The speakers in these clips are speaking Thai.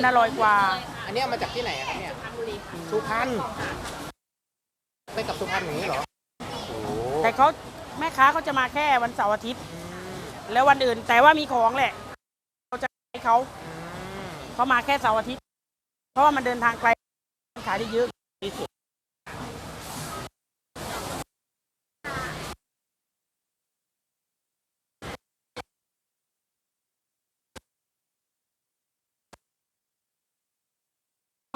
มันอร่อยกว่า อันนี้เอามาจากที่ไหนอะครับเนี่ยสุพรรณไปกับสุพรรณอย่างนี้เหรอโอ้โหแต่เขาแม่ค้าเขาจะมาแค่วันเสาร์อาทิตย์แล้ววันอื่นแต่ว่ามีของแหละ เราจะให้เขาอืมเขามาแค่เสาร์อาทิตย์ เพราะว่ามันเดินทางไกลขายได้เยอะที่สุด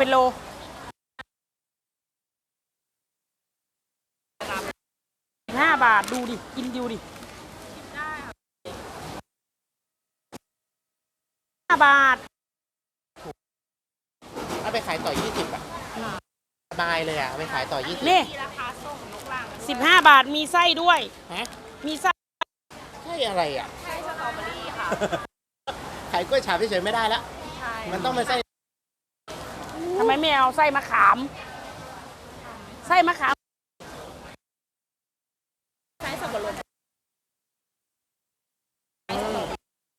เป็นโลห้าบาทดูดิ กินดูดิห้าบาท เอาไปขายต่อ 20อะสบายเลยอะเอาไปขายต่อ 20นี่สิบห้าบาทมีไส้ด้วย ฮะมีไส้ใช่อะไรอะ ใช่สตรอเบอรี่ค่ะ ขายกล้วยฉาบเฉยๆไม่ได้แล้วมันต้องเป็นไส้ทำไมไม่เอไส้มะขาม ไส้มะขามไส้สับปะรด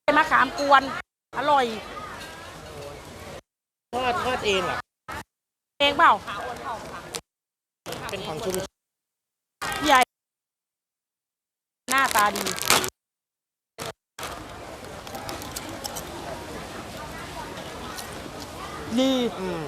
ไส้มะขามกวน อร่อยทอดทอดเองเหรอเองเปล่าเป็นของชุมชนใหญ่ หน้าตาดีดี อืม